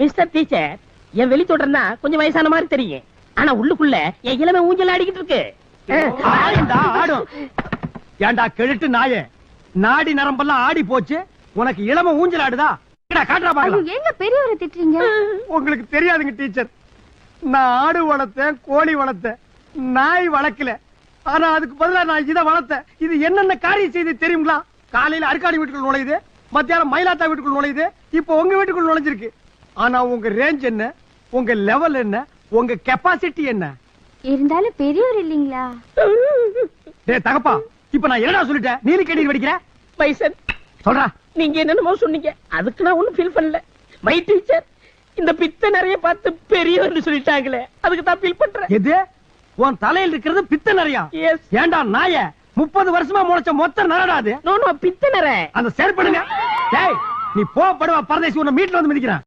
Mister teacher என் வெளி தொடர்னா கொஞ்சம் வயசான மாதிரி தெரியும் ஆனா உள்ளுக்குள்ள என் இளமை ஊஞ்சல் ஆடிக்கிட்டு இருக்கு. ஆடும். ஏன்டா கெழுட்டு நாயே? நாடி நரம்பெல்லாம் ஆடி போச்சு. உனக்கு இளம ஊஞ்சல் ஆடுதா? காட்டுறா பாக்கலாம் ஏங்க பெரியவரை திட்டுறீங்க? உங்களுக்கு தெரியாதுங்க டீச்சர். நான் ஆடு வளர்த்தேன் கோழி வளர்த்தேன். நாய் வளர்க்கல. ஆனா அதுக்கு பதிலா நான் இதை வளர்த்தேன். இது என்னென்ன காரியம் செய்து தெரியுங்களா? காலையில அருக்காடி வீட்டுக்குள்ள நுழையுது மத்தியானம் மயிலாத்தா வீட்டுக்குள்ள நுழையுது இப்போ உங்க வீட்டுக்குள்ள நுழைஞ்சிருக்கு. ஆனா உங்க ரேஞ்ச் என்ன? உங்க லெவல் என்ன? உங்க கெப்பாசிட்டி என்ன? இருந்தாலும் பெரியவர் இல்லீங்களா? டேய் தகப்பா இப்ப நான் என்னடா சொல்லிட்டேன்? நீலி கண்ணீர் வெடிக்கிற? பைசன் சொல்றா. நீங்க என்னென்னமோ சொன்னீங்க. அதுக்கு நான் ஒண்ணும் ஃபீல் பண்ணல. மை டீச்சர் இந்த பித்த நிறைய பார்த்து பெரியவர்னு சொல்லிட்டாங்களே. அதுக்கு தான் ஃபீல் பண்றேன். எது? உன் தலையில் இருக்கிறது பித்த நிறையா? எஸ் ஏன்டா நாய? முப்பது வருஷமா முளைச்ச மொத்த நரடாது நோ நோ பித்த நிறை அந்த செயற்படுங்க டேய் நீ போ படுவா பரதேசி உன்னை மீட்ல வந்து மிதிக்கிறான்.